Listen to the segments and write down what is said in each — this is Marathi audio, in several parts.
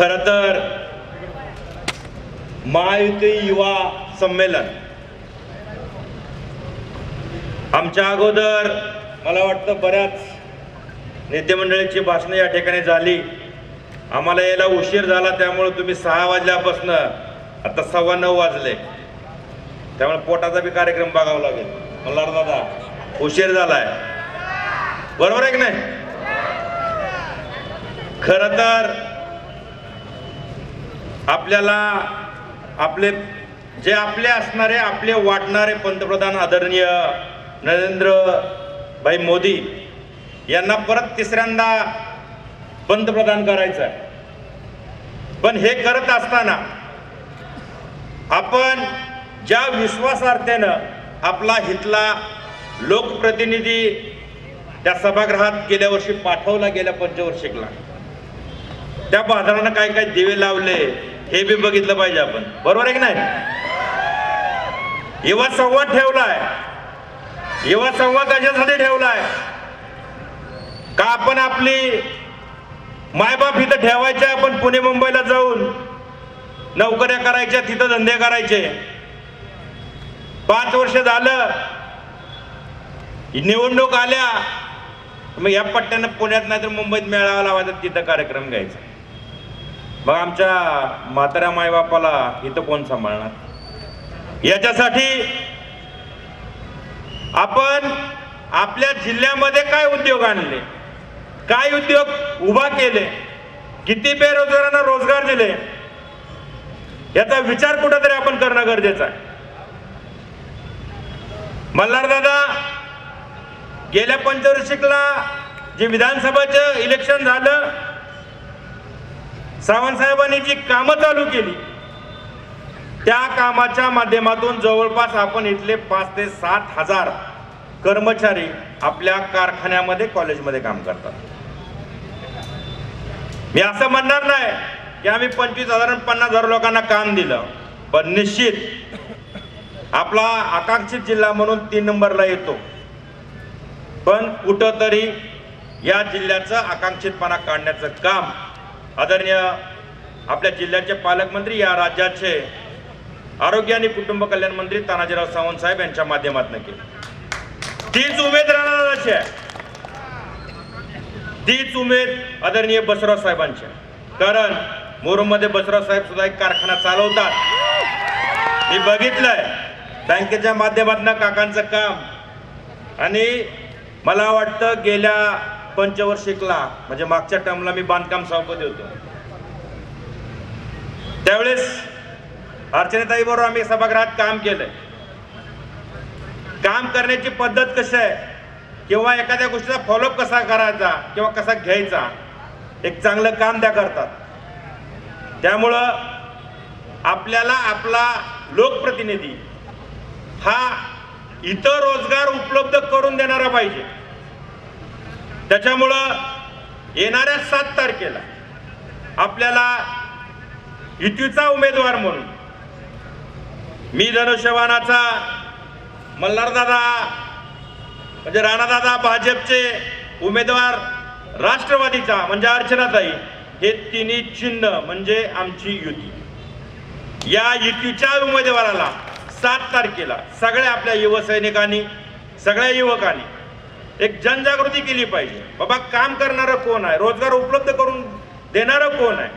खर तर महायुती युवा संमेलन. आमच्या अगोदर मला वाटतं बऱ्याच नेते मंडळीची भाषणं या ठिकाणी झाली. आम्हाला यायला उशीर झाला त्यामुळे तुम्ही सहा वाजल्यापासून आता सव्वा नऊ वाजले. त्यामुळे पोटाचा बी कार्यक्रम बघावा लागेल. मला दादा उशीर झालाय. बरोबर आहे की नाही? खर तर आपल्याला आपले जे आपले असणारे आपले वाटणारे पंतप्रधान आदरणीय नरेंद्र भाई मोदी यांना परत तिसऱ्यांदा पंतप्रधान करायचं आहे. पण हे करत असताना आपण ज्या विश्वासार्थेनं आपला हितला लोकप्रतिनिधी त्या सभागृहात गेल्या वर्षी पाठवला गेल्या पंचवर्षिकला. त्या बाजारानं काय काय दिवे लावले हे बी बघितलं पाहिजे आपण. बरोबर आहे की नाही? युवा संवाद ठेवलाय. युवा संवाद कशासाठी ठेवलाय. का आपण आपली मायबाप इथं ठेवायचे आपण पुणे मुंबईला जाऊन नोकऱ्या करायच्या तिथं धंदे करायचे. पाच वर्ष झालं निवडणूक आल्या मग या पट्ट्यानं पुण्यात नाहीतर मुंबईत मेळावा लावायचा तिथं कार्यक्रम घ्यायचा. मग आमच्या म्हाताऱ्या मायबापाला इथं कोण सांभाळणार? याच्यासाठी आपण आपल्या जिल्ह्यामध्ये काय उद्योग आणले? काय उद्योग उभा केले? किती बेरोजगारांना रोजगार दिले? याचा विचार कुठेतरी आपण करणं गरजेचं आहे. मल्हार दादा गेल्या पंचवर्षिकला जे विधानसभाचं इलेक्शन झालं सावंत साहेबांनी जी कामं चालू केली त्या कामाच्या माध्यमातून जवळपास आपण इथले पाच ते सात हजार कर्मचारी आपल्या कारखान्यामध्ये कॉलेजमध्ये काम करतात. मी असं म्हणणार नाही की आम्ही पंचवीस हजार पन्नास हजार लोकांना काम दिलं पण निश्चित आपला आकांक्षित जिल्हा म्हणून तीन नंबरला येतो. पण कुठंतरी या जिल्ह्याचं आकांक्षितपणा काढण्याचं काम आदरणीय आपल्या जिल्ह्याचे पालकमंत्री या राज्याचे आरोग्य आणि कुटुंब कल्याण मंत्री तानाजीराव सावंत साहेब यांच्या माध्यमातून केली. तीच उमेद राहणार आहे. तीच उमेद आदरणीय बसराव साहेबांची कारण मोरूमध्ये बसराव साहेब सुद्धा एक कारखाना चालवतात. मी बघितलंय. बँकेच्या माध्यमातून काकांचं काम. आणि मला वाटतं गेल्या पंचवर्षिकला म्हणजे मागच्या टर्मला मी बांधकाम सभापती होतो. त्यावेळेस अर्चनाताई बरोबर आम्ही सभागृहात काम केलंय. काम करण्याची पद्धत कशी आहे? किंवा एखाद्या गोष्टीचा फॉलोअप कसा करायचा? किंवा कसा घ्यायचा? एक चांगलं काम त्या करतात. त्यामुळं आपल्याला आपला लोकप्रतिनिधी हा इतर रोजगार उपलब्ध करून देणारा पाहिजे. त्याच्यामुळं येणाऱ्या सात तारखेला आपल्याला युतीचा उमेदवार म्हणून मी धनुष्यवानाचा मल्हारदादा म्हणजे राणादादा भाजपचे उमेदवार राष्ट्रवादीचा म्हणजे अर्चनाताई हे तिन्ही चिन्ह म्हणजे आमची युती. या युतीच्या उमेदवाराला सात तारखेला सगळ्या आपल्या युवसैनिकांनी सगळ्या युवकांनी एक जनजागृती केली पाहिजे. बाबा काम करणारं कोण आहे? रोजगार उपलब्ध करून देणारं कोण आहे?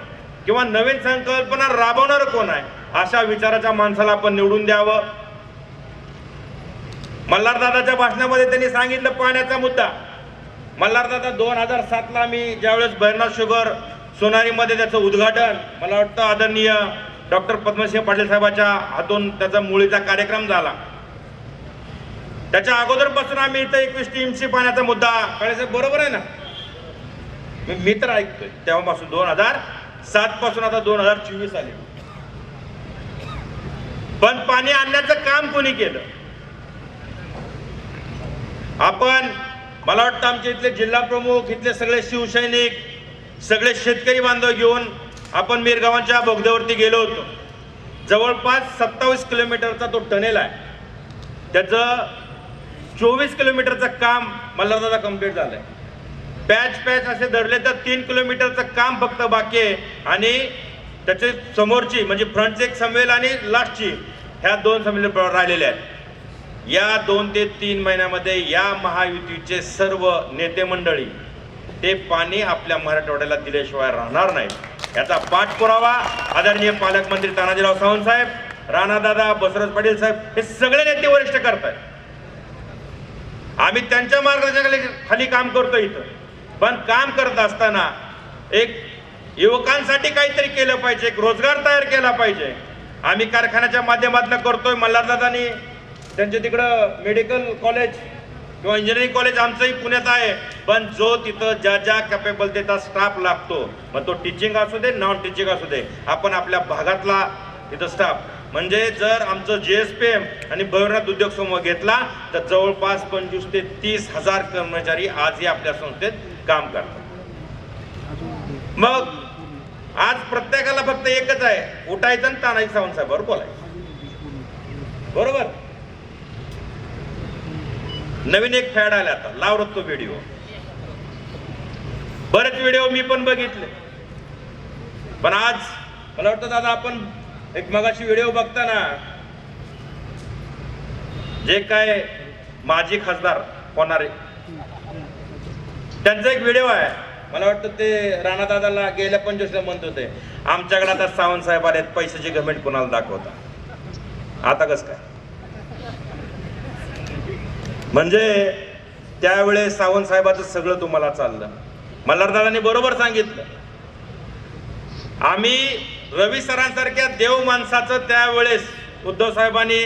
किंवा नवीन संकल्पना राबवणारं कोण आहे? अशा विचाराच्या माणसाला आपण निवडून द्यावं. मल्हारदादाच्या भाषणामध्ये त्यांनी सांगितलं पाण्याचा मुद्दा. मल्हारदादा दोन हजार सातला मी ज्यावेळेस भैरनाथ शुगर सोनारीमध्ये त्याचं उद्घाटन मला वाटतं आदरणीय डॉक्टर पद्मसिंह पाटील साहेबाच्या हातून त्याचा मुळीचा कार्यक्रम झाला. त्याच्या अगोदरपासून आम्ही इथं एकवीस टीमशी पाण्याचा मुद्दा कळायचं बरोबर आहे ना? मी मी तर ऐकतोय. तेव्हापासून दोन हजार सात पासून आता दोन हजार चोवीस आले. पण पाणी आणण्याचं काम कोणी केलं? आपण मला वाटतं आमच्या इथले जिल्हा प्रमुख इथले सगळे शिवसैनिक सगळे शेतकरी बांधव घेऊन आपण मिरगावांच्या बोगद्यावरती गेलो होतो. जवळपास सत्तावीस किलोमीटरचा तो टनेल आहे. त्याचं चोवीस किलोमीटरचं काम मल्हारदादा कंप्लीट झालंय. पॅच पॅच असे धरले तर तीन किलोमीटरचं काम फक्त बाकी आहे. आणि त्याचे समोरची म्हणजे फ्रंटची एक संमेल आणि लास्टची ह्या दोन संमेलन राहिलेल्या आहेत. या दोन ते तीन महिन्यामध्ये या महायुतीचे सर्व नेते मंडळी ते पाणी आपल्या मराठवाड्याला दिल्याशिवाय राहणार नाही. याचा पाठपुरावा आदरणीय पालकमंत्री तानाजीराव सावंत साहेब राणादादा बसवराज पाटील साहेब हे सगळे नेते वरिष्ठ करतायत. आम्ही त्यांच्या मार्गदर्शनाखाली खाली काम करतो इथं. पण काम करत असताना एक युवकांसाठी काहीतरी केलं पाहिजे एक रोजगार तयार केला पाहिजे. आम्ही कारखान्याच्या माध्यमातून करतोय मल्हारदादानी त्यांच्या तिकडं मेडिकल कॉलेज किंवा इंजिनिअरिंग कॉलेज आमचंही पुण्यात आहे. पण जो तिथं ज्या ज्या कॅपेबल त्याचा स्टाफ लागतो. मग तो टीचिंग असू दे नॉन टीचिंग असू दे. आपण आपल्या भागातला तिथं स्टाफ म्हणजे जर आमचं जी एस पी एम आणि भैरवनाथ उद्योग समूह घेतला तर जवळपास पंचवीस ते तीस हजार कर्मचारी आजही आपल्या संस्थेत काम करतात. मग आज प्रत्येकाला फक्त एकच आहे उठायचं आणि तानाजी सावंत बोलायचं. बरोबर? नवीन एक फॅड आला आता लावरत तो व्हिडिओ बरेच व्हिडिओ मी पण बघितले. पण आज मला वाटतं दादा आपण एक मगाशी व्हिडिओ बघताना जे काय माजी खासदार होणारे त्यांचा एक व्हिडिओ आहे. मला वाटतं ते राणादादाला गेल्या पंचवीसला म्हणत होते आमच्याकडे आता सावंत साहेब आले पैशाची गमेंट कोणाला दाखवता? आता कसं काय? म्हणजे त्यावेळेस सावंत साहेबाचं सगळं तुम्हाला चाललं. मल्हारदादांनी बरोबर सांगितलं. आम्ही रवी सरांसारख्या देव माणसाचं त्यावेळेस उद्धव साहेबांनी